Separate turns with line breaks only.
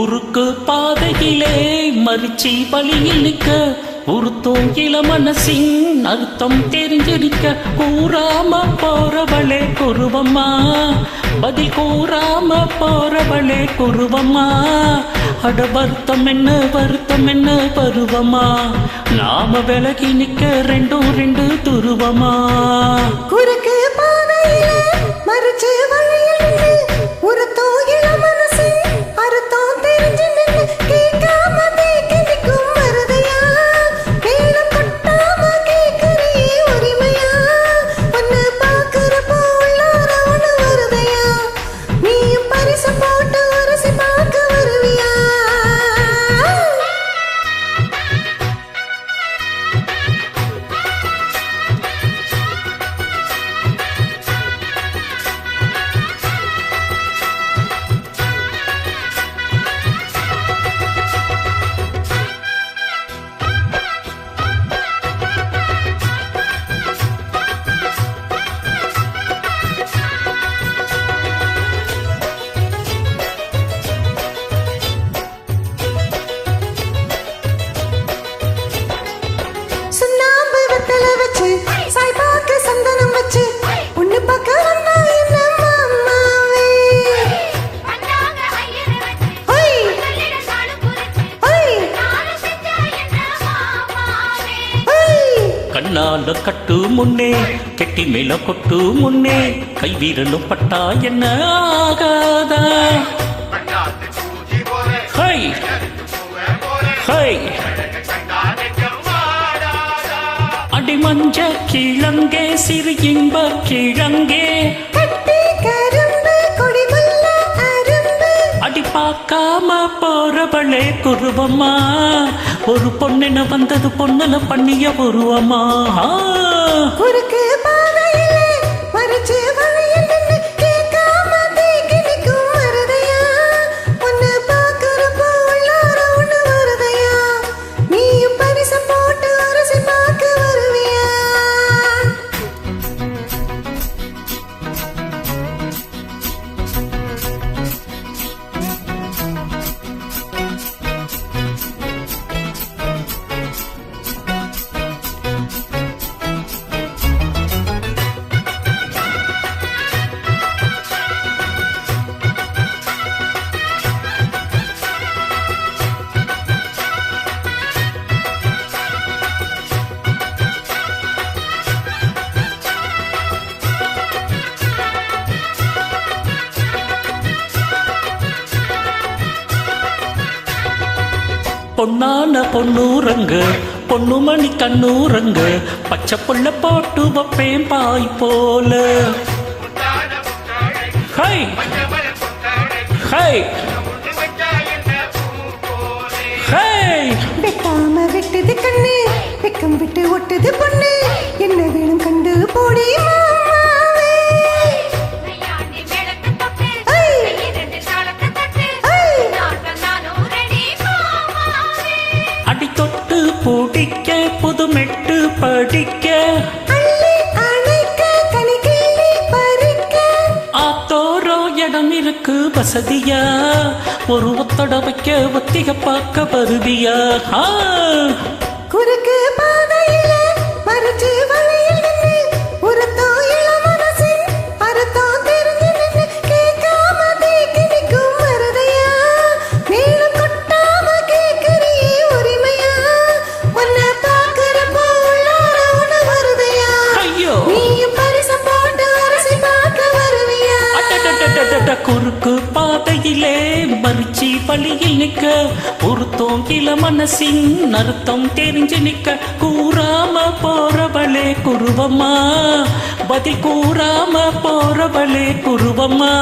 குறுக்கு பாதையிலே மறிச்சி வழியில் நிற்க உருத்தோம் இள மனசின் அர்த்தம் தெரிஞ்சிருக்க கூறாம போறவளே குருவம்மா. பதில் கூறாம போறவளே குருவம்மா. அட வருத்தம் என்ன வருத்தம் என்ன பருவமா நாம விலகி நிக்க ரெண்டும் ரெண்டு துருவமா
குறுக்கு பாதையிலே மறுச்சு வச்சு சாய்பாக்கு சந்தனம் வச்சு பொண்ணு பார்க்க வந்தா என்ன மாமாவே?
வந்தாங்க ஐயரை வச்சு
ஹொய்! ஹொய்!
கண்ணால கட்டு முன்னே கெட்டி மேல கொட்டு முன்னே கை வீரலும் பட்டா என்ன ஆகாதா? ஹை ஹை மஞ்ச கிழங்கே சிறு இன்ப கிழங்கே. பார்க்காம போறவளே குருவம்மா. ஒரு பொண்ணென வந்தது பொண்ணுல பண்ணிய உருவமா. பொன்னான பொன்னூரங்கு பொண்ணுமணி கண்ணூரங்க பச்சை புள்ள போட்டு வைப்பேன் பாய் போல. ஹை! ஹை! பூடிக்க. புது மெட்டு படிக்க ஆத்தோரோ இடம் இருக்கு வசதியா? ஒரு ஒத்தட வைக்க ஒத்திக பார்க்க வருவியா.
குறுக்கு
குறுக்கு பாதையிலே மறிச்சி வழியில் நிக்க ஒருத்தோம் இள மனசின் அர்த்தம் தெரிஞ்சு நிக்க கூறாம போறவளே குருவம்மா பதில் கூறாம போறவளே குருவம்மா.